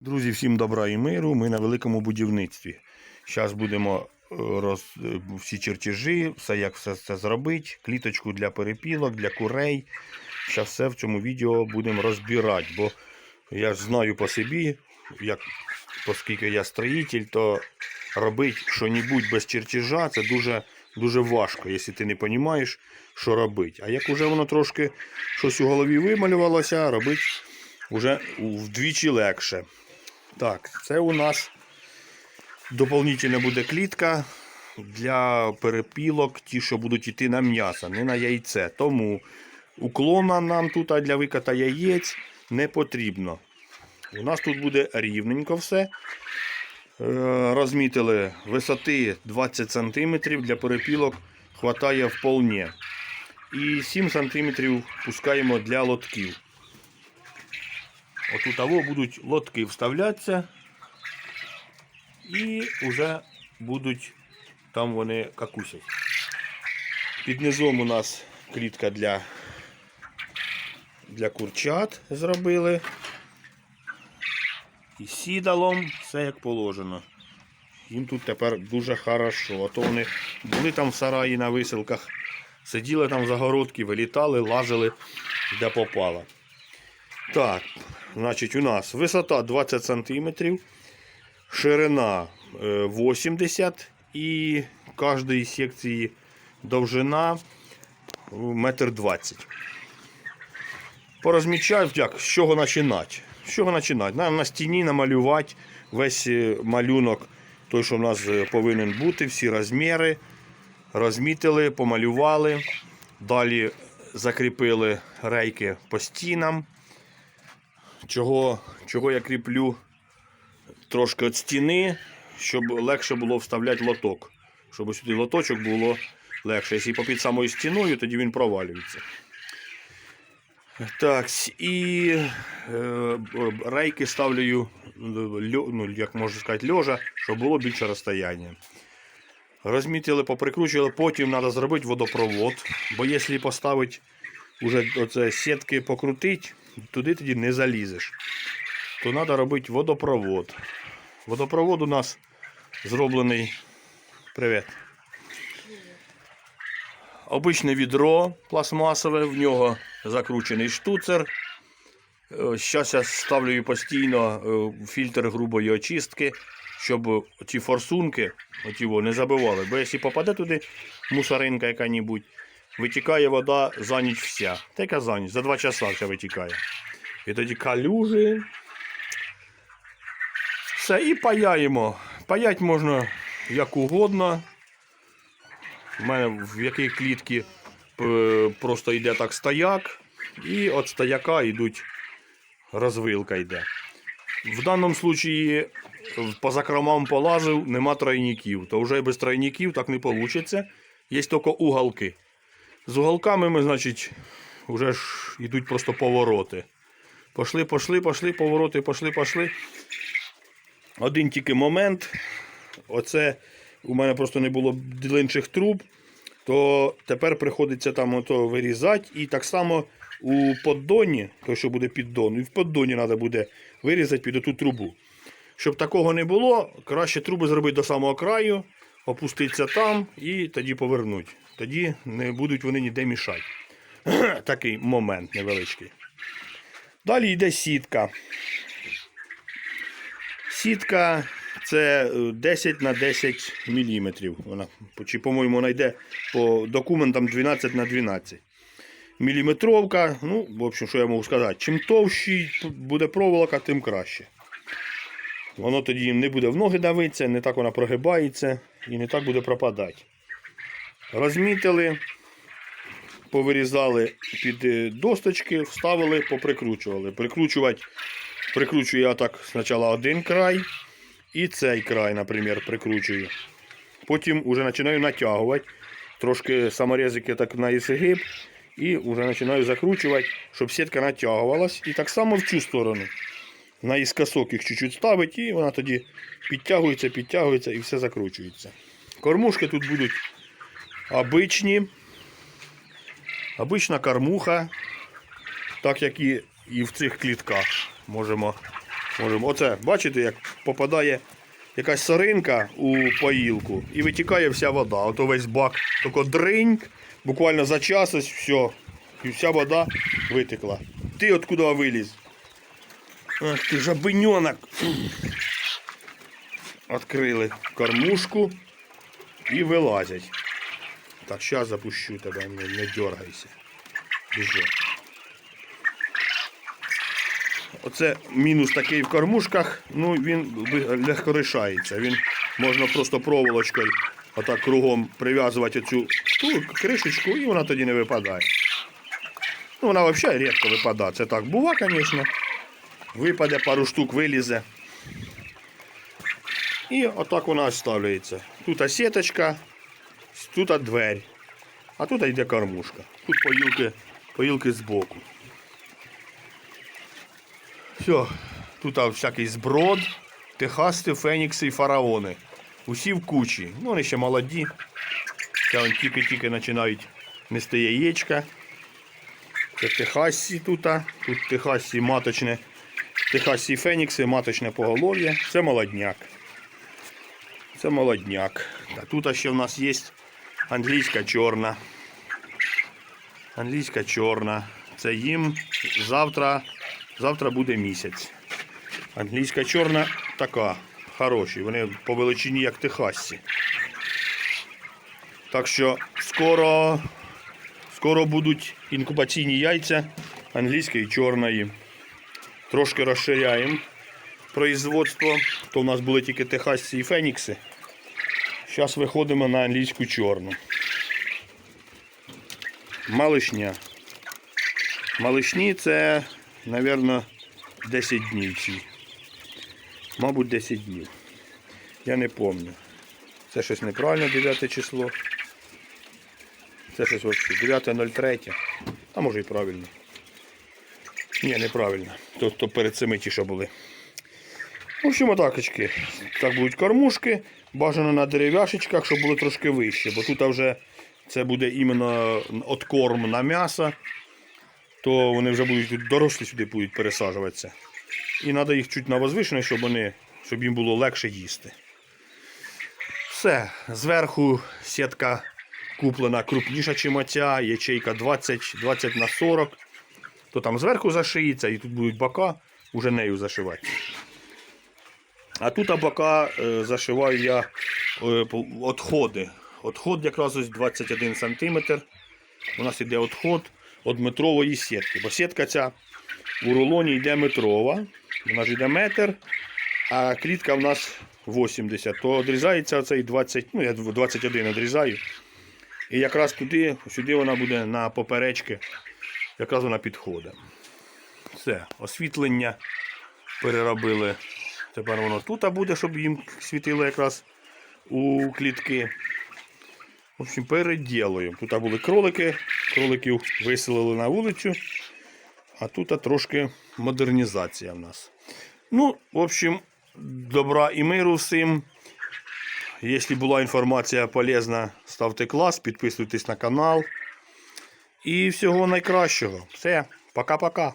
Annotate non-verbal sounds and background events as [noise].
Друзі, всім добра і миру. Ми на великому будівництві. Зараз будемо е, роз... е, всі чертежі, все як все це зробити, кліточку для перепілок, для курей. Зараз все в цьому відео будемо розбирати, бо я ж знаю по собі, як, оскільки я строїтель, то робити щось без чертежа це дуже, дуже важко, якщо ти не розумієш, що робити. А як вже воно трошки щось у голові вималювалося, робити вже вдвічі легше. Так, це у нас доповнительна буде клітка для перепілок, ті, що будуть йти на м'ясо, не на яйце. Тому уклона нам тут для виката яєць не потрібно. У нас тут буде рівненько все. Е, Розмітили висоти 20 см для перепілок хватає вполне. І 7 см пускаємо для лотків. Отут того будуть лотки вставлятися і вже будуть там вони какусять. Під низом у нас клітка для, для курчат зробили. І сідалом все як положено. Їм тут тепер дуже хорошо. А то вони були там в сараї на виселках, сиділи там в загородці, вилітали, лазили, де попало. Так, значить, у нас висота 20 см, ширина е, 80 і кожної секції довжина е, метр 20. Порозмічаю, як, з чого починати. З чого починати? Нам на стіні намалювати весь е, малюнок, той, що в нас е, повинен бути, всі розміри. Розмітили, помалювали. Далі закріпили рейки по стінам. Чого, чого я кріплю трошки від стіни, щоб легше було вставляти лоток. Щоб сюди лоточок було легше. Якщо попід самою стіною, тоді він провалюється. Так, і е, рейки ставлю, льо- ну, як можна сказати, льожа, щоб було більше розстояння. Розмітили, поприкручували, потім треба зробити водопровод. Бо якщо поставити уже оце сітки покрутити, туди тоді не залізеш. То треба робити водопровод. Водопровод у нас зроблений. Привіт. Обичне відро пластмасове, в нього закручений штуцер. Зараз я ставлю постійно е, фільтр грубої очистки, щоб ці форсунки оті не забивали. Бо якщо попаде туди мусоринка яка-небудь, витікає вода за ніч вся. Та за ніч, за два часа вся витікає. І тоді калюжі. Все, і паяємо. Паять можна як угодно. У мене в якій клітці е, просто йде так стояк, і від стояка йдуть розвилка йде. В даному случаї по закромам полазив, нема тройників. То вже без тройників так не вийде. Є тільки уголки. З уголками ми, значить, вже ж йдуть просто повороти. Пошли, пошли, пошли, повороти, пошли, пошли. Один тільки момент. Оце у мене просто не було длинших труб, то тепер приходиться там ото вирізати. І так само у поддоні, то що буде піддон, і в поддоні треба буде вирізати під оту трубу. Щоб такого не було, краще труби зробити до самого краю, опуститися там і тоді повернути. Тоді не будуть вони ніде мішати. [clears throat] Такий момент невеличкий. Далі йде сітка. Сітка це е, 10 на 10 мм. Вона, чи, по-моєму, вона йде по документам 12 на 12 міліметровка. Ну, в общем, що я можу сказати, чим товщий буде проволока, тим краще. Воно тоді не буде в ноги давитися, не так вона прогибається і не так буде пропадати. Розмітили, повирізали під е, досточки, вставили, поприкручували. Прикручувати, прикручую я так спочатку один край і цей край, наприклад, прикручую. Потім вже починаю натягувати. Трошки саморезики так на ісгиб. І вже починаю закручувати, щоб сітка натягувалась. І так само в цю сторону. Наіскосок їх чуть-чуть ставить, і вона тоді підтягується, підтягується і все закручується. Кормушки тут будуть обичні. Обична кормуха, так як і, і в цих клітках. Можемо Можемо. Оце, бачите, як попадає якась соринка у поїлку і витікає вся вода. Ото весь бак тільки дриньк, буквально за час ось все. І вся вода витекла. Ти откуда виліз? Ах ти жабиньонок. Открили кормушку і вилазять. Так, зараз запущу тебе, не, не дергайся. Біжи. Оце мінус такий в кормушках, ну він легко рішається. Він можна просто проволочкою отак кругом прив'язувати цю ту кришечку і вона тоді не випадає. Ну, вона взагалі рідко випадає. Це так бува, звісно. Випаде, пару штук вилізе. І отак вона оставляється. Тут сіточка, тут двері, а тут йде кормушка. Тут поїлки, поїлки збоку. Все, тут всякий зброд, техасти, фенікси і фараони. Усі в кучі. Ну, вони ще молоді. Це тільки-тільки починають нести яєчка. Це техасі тут. Тут техасі маточне. Техасі фенікси, маточне поголов'я. Це молодняк. Це молодняк. А тут ще в нас є англійська чорна. Англійська чорна. Це їм завтра, завтра буде місяць. Англійська чорна така. Хороші. Вони по величині як техасці. Так що скоро, скоро будуть інкубаційні яйця англійської чорної. Трошки розширяємо производство. То у нас були тільки техасці і фенікси. Зараз виходимо на англійську чорну. Малишня. Малишні це, мабуть, 10 днів. ці. Мабуть, 10 днів. Я не пам'ятаю. Це щось неправильно, 9 число. Це щось 9.03. А може і правильно. Ні, неправильно. То, то перед цими ті, що були. В общем, отакочки. Так будуть кормушки. Бажано на дерев'яшечках, щоб були трошки вище. Бо тут вже це буде іменно откорм на м'ясо. То вони вже будуть дорослі сюди будуть пересаджуватися. І треба їх чуть на возвишене, щоб вони, щоб їм було легше їсти. Все. Зверху сітка куплена крупніша, чим оця, ячейка 20, 20 на 40. То там зверху зашиється і тут будуть бока, уже нею зашивати. А тут бока е, зашиваю я е, по- отходи. Отход якраз ось 21 см. У нас йде отход від метрової сітки. Бо сітка ця у рулоні йде метрова. Вона ж йде метр, а клітка в нас 80. То відрізається оцей 20, ну я 21 відрізаю. І якраз туди, сюди вона буде на поперечки, якраз вона підходить. Все, освітлення переробили. Тепер воно тут буде, щоб їм світило якраз у клітки. В общем, переділуємо. Тут були кролики, кроликів виселили на вулицю, а тут трошки модернізація в нас. Ну, в общем, добра і миру всім. Якщо була інформація полезна, ставте клас, підписуйтесь на канал. І всього найкращого. Все, пока-пока.